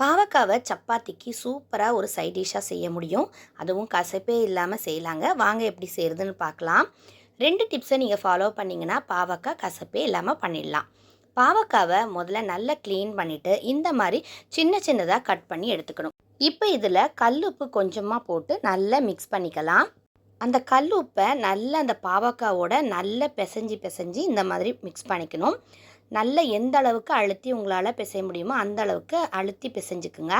பாவக்காவை சப்பாத்திக்கு சூப்பராக ஒரு சைட் டிஷ்ஷாக செய்ய முடியும். அதுவும் கசப்பே இல்லாமல் செய்யலாங்க. வாங்க எப்படி செய்கிறதுன்னு பார்க்கலாம். ரெண்டு டிப்ஸை நீங்கள் ஃபாலோ பண்ணிங்கன்னா பாவக்காய் கசப்பே இல்லாமல் பண்ணிடலாம். பாவக்காவை முதல்ல நல்லா க்ளீன் பண்ணிவிட்டு இந்த மாதிரி சின்ன சின்னதாக கட் பண்ணி எடுத்துக்கணும். இப்போ இதில் கல் உப்பு கொஞ்சமாக போட்டு நல்லா மிக்ஸ் பண்ணிக்கலாம். அந்த கல் உப்பை நல்லா அந்த பாவக்காவோட நல்லா பிசைஞ்சு பிசைஞ்சு இந்த மாதிரி மிக்ஸ் பண்ணிக்கணும். நல்ல எந்த அளவுக்கு அழுத்தி உங்களால் பிசைய முடியுமோ அந்த அளவுக்கு அழுத்தி பிசைஞ்சுக்குங்க.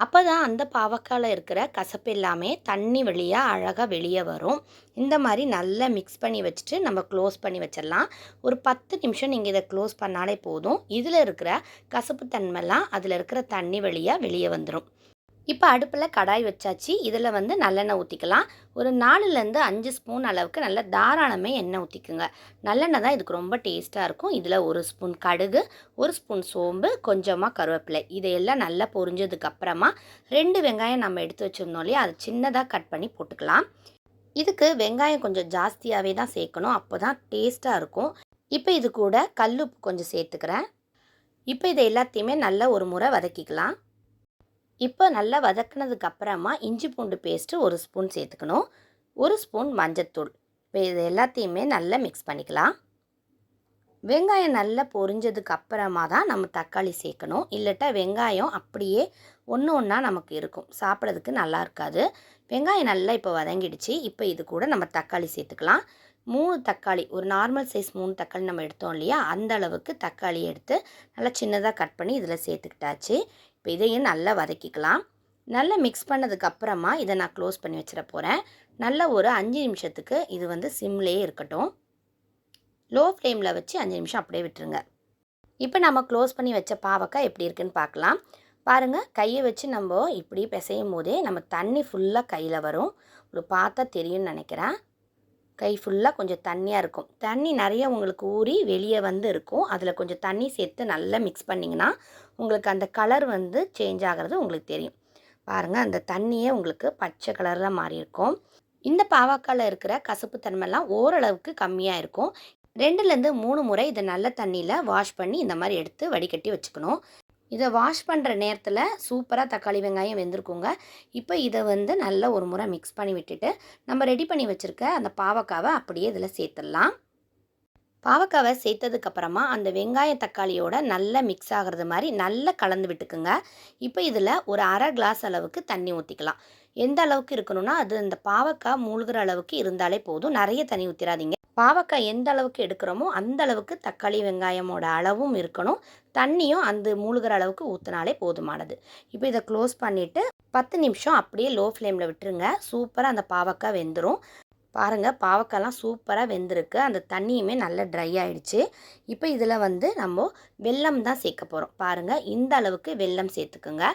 அப்போ தான் அந்த பாவக்காயில் இருக்கிற கசப்பு எல்லாமே தண்ணி வழியாக அழகாக வெளியே வரும். இந்த மாதிரி நல்லா மிக்ஸ் பண்ணி வச்சுட்டு நம்ம க்ளோஸ் பண்ணி வச்சிடலாம். ஒரு பத்து நிமிஷம் நீங்கள் இதை க்ளோஸ் பண்ணாலே போதும். இதில் இருக்கிற கசப்பு தன்மைலாம் அதில் இருக்கிற தண்ணி வழியாக வெளியே வந்துடும் இப்போ அடுப்பில் கடாய் வச்சாச்சு. இதில் வந்து நல்லெண்ணெய் ஊற்றிக்கலாம் ஒரு நாலுலேருந்து அஞ்சு ஸ்பூன் அளவுக்கு நல்ல தாராளமே எண்ணெய் ஊற்றிக்குங்க நல்லெண்ணெய் தான் இதுக்கு ரொம்ப டேஸ்ட்டாக இருக்கும். இதில் ஒரு ஸ்பூன் கடுகு ஒரு ஸ்பூன் சோம்பு கொஞ்சமாக கருவேப்பிலை. இதையெல்லாம் நல்லா பொரிஞ்சதுக்கப்புறமா ரெண்டு வெங்காயம் நம்ம எடுத்து வச்சுருந்தோம் இல்லையா? அதை சின்னதாக கட் பண்ணி போட்டுக்கலாம். இதுக்கு வெங்காயம் கொஞ்சம் ஜாஸ்தியாகவே தான் சேர்க்கணும். அப்போ தான் டேஸ்ட்டாக இருக்கும். இப்போ இது கூட கல்லுப்பு கொஞ்சம் சேர்த்துக்கிறேன். இப்போ இதை எல்லாத்தையுமே நல்லா ஒரு முறை வதக்கிக்கலாம். இப்போ நல்லா வதக்குனதுக்கு அப்புறமா இஞ்சி பூண்டு பேஸ்ட்டு ஒரு ஸ்பூன் சேர்த்துக்கணும். ஒரு ஸ்பூன் மஞ்சத்தூள். இப்போ இது எல்லாத்தையுமே நல்லா மிக்ஸ் பண்ணிக்கலாம். வெங்காயம் நல்லா பொரிஞ்சதுக்கு அப்புறமா தான் நம்ம தக்காளி சேர்க்கணும். இல்லட்டா வெங்காயம் அப்படியே ஒன்று ஒன்றா நமக்கு இருக்கும். சாப்பிட்றதுக்கு நல்லா இருக்காது. வெங்காயம் நல்லா இப்போ வதங்கிடுச்சு. இப்போ இது கூட நம்ம தக்காளி சேர்த்துக்கலாம். மூணு தக்காளி ஒரு நார்மல் சைஸ் மூணு தக்காளி நம்ம எடுத்தோம் இல்லையா? அந்த அளவுக்கு தக்காளி எடுத்து நல்லா சின்னதாக கட் பண்ணி இதில் சேர்த்துக்கிட்டாச்சு. இப்போ இதையும் நல்லா வதக்கிக்கலாம். நல்லா மிக்ஸ் பண்ணதுக்கப்புறமா இதை நான் க்ளோஸ் பண்ணி வச்சிட போகிறேன் நல்ல ஒரு அஞ்சு நிமிஷத்துக்கு இது வந்து சிம்லேயே இருக்கட்டும். லோ ஃப்ளேமில் வச்சு அஞ்சு நிமிஷம் அப்படியே விட்டுருங்க. இப்போ நம்ம க்ளோஸ் பண்ணி வச்ச பாவக்காய் எப்படி இருக்குன்னு பார்க்கலாம். பாருங்கள் கையை வச்சு நம்ம இப்படி பிசையும் போதே நம்ம தண்ணி ஃபுல்லாக கையில் வரும். ஒரு பார்த்தா தெரியும்னு நினைக்கிறேன். கை ஃபுல்லாக கொஞ்சம் தண்ணியாக இருக்கும். தண்ணி நிறைய உங்களுக்கு ஊறி வெளியே வந்து இருக்கும். அதில் கொஞ்சம் தண்ணி சேர்த்து நல்லா மிக்ஸ் பண்ணிங்கன்னா உங்களுக்கு அந்த கலர் வந்து சேஞ்ச் ஆகிறது உங்களுக்கு தெரியும். பாருங்கள் அந்த தண்ணியே உங்களுக்கு பச்சை கலரில் மாறி இருக்கும். இந்த பாவாக்காயில் இருக்கிற கசப்பு தன்மைலாம் ஓரளவுக்கு கம்மியாக இருக்கும். ரெண்டுலேருந்து மூணு முறை இதை நல்ல தண்ணியில் வாஷ் பண்ணி இந்த மாதிரி எடுத்து வடிகட்டி வச்சுக்கணும். இதை வாஷ் பண்ணுற நேரத்தில் சூப்பராக தக்காளி வெங்காயம் வெந்திருக்குங்க. இப்போ இதை வந்து நல்லா ஒரு முறை மிக்ஸ் பண்ணி விட்டுட்டு நம்ம ரெடி பண்ணி வச்சுருக்க அந்த பாவக்காவை அப்படியே இதில் சேர்த்துடலாம். பாவக்காவை சேர்த்ததுக்கப்புறமா அந்த வெங்காய தக்காளியோட நல்லா மிக்ஸ் ஆகிறது மாதிரி நல்லா கலந்து விட்டுக்குங்க. இப்போ இதில் ஒரு அரை கிளாஸ் அளவுக்கு தண்ணி ஊற்றிக்கலாம் எந்த அளவுக்கு இருக்கணும்னா அது அந்த பாவக்காய் மூழ்கிற அளவுக்கு இருந்தாலே போதும். நிறைய தண்ணி ஊற்றிடாதீங்க பாவக்காய் எந்த அளவுக்கு எடுக்கிறோமோ அந்த அளவுக்கு தக்காளி வெங்காயமோட அளவும் இருக்கணும். தண்ணியும் அந்த மூழ்கிற அளவுக்கு ஊற்றினாலே போதுமானது. இப்போ இதை க்ளோஸ் பண்ணிவிட்டு பத்து நிமிஷம் அப்படியே லோ ஃப்ளேமில் விட்டுருங்க சூப்பராக அந்த பாவக்காய் வெந்துடும் பாருங்கள் பாவக்காய்லாம் சூப்பராக வெந்திருக்கு. அந்த தண்ணியுமே நல்லா ட்ரை ஆகிடுச்சு இப்போ இதில் வந்து நம்ம வெல்லம் தான் சேர்க்க போகிறோம் பாருங்கள் இந்த அளவுக்கு வெல்லம் சேர்த்துக்குங்க.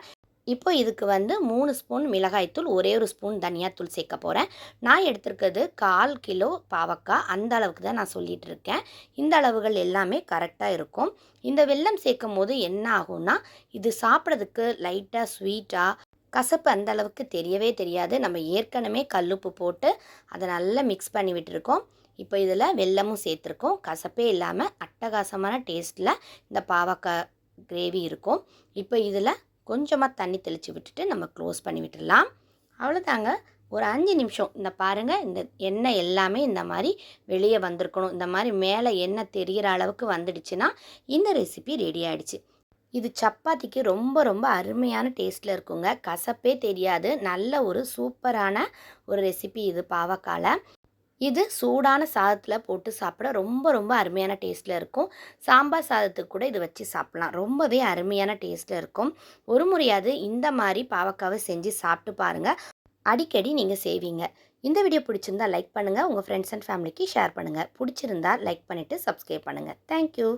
இப்போ இதுக்கு வந்து மூணு ஸ்பூன் மிளகாய்த்தூள் ஒரே ஒரு ஸ்பூன் தனியாத்தூள் சேர்க்க போகிறேன் நான் எடுத்திருக்கிறது கால் கிலோ பாவக்காய். அந்த அளவுக்கு தான் நான் சொல்லிகிட்டு இருக்கேன். இந்த அளவுகள் எல்லாமே கரெக்டாக இருக்கும். இந்த வெல்லம் சேர்க்கும் போது என்ன ஆகும்னா இது சாப்பிட்றதுக்கு லைட்டாக ஸ்வீட்டாக கசப்பு அந்த அளவுக்கு தெரியவே தெரியாது. நம்ம ஏற்கனவே கல்லுப்பு போட்டு அதை நல்லா மிக்ஸ் பண்ணி விட்டுருக்கோம். இப்போ இதில் வெல்லமும் சேர்த்துருக்கோம். கசப்பே இல்லாமல் அட்டகாசமான டேஸ்ட்டில் இந்த பாவக்காய் கிரேவி இருக்கும். இப்போ இதில் கொஞ்சமாக தண்ணி தெளித்து விட்டுட்டு நம்ம க்ளோஸ் பண்ணி விட்டுடலாம். அவ்வளோதாங்க ஒரு அஞ்சு நிமிஷம். இந்த பாருங்கள் இந்த எண்ணெய் எல்லாமே இந்த மாதிரி வெளியே வந்திருக்கணும். இந்த மாதிரி மேலே எண்ணெய் தெரிகிற அளவுக்கு வந்துடுச்சுன்னா இந்த ரெசிபி ரெடி ஆகிடுச்சு இது சப்பாத்திக்கு ரொம்ப ரொம்ப அருமையான டேஸ்ட்டில் இருக்குங்க. கசப்பே தெரியாது. நல்ல ஒரு சூப்பரான ஒரு ரெசிபி இது பாவக்காலை. இது சூடான சாதத்தில் போட்டு சாப்பிட ரொம்ப ரொம்ப அருமையான டேஸ்ட்டில் இருக்கும். சாம்பார் சாதத்துக்கு கூட இது வச்சு சாப்பிட்லாம். ரொம்பவே அருமையான டேஸ்ட்டில் இருக்கும். ஒரு முறையாவது இந்த மாதிரி பாவக்காவை செஞ்சு சாப்பிட்டு பாருங்கள் அடிக்கடி நீங்கள் செய்வீங்க. இந்த வீடியோ பிடிச்சிருந்தா லைக் பண்ணுங்கள் உங்கள் ஃப்ரெண்ட்ஸ் அண்ட் ஃபேமிலிக்கு ஷேர் பண்ணுங்கள் பிடிச்சிருந்தா லைக் பண்ணிவிட்டு சப்ஸ்கிரைப் பண்ணுங்கள் தேங்க்யூ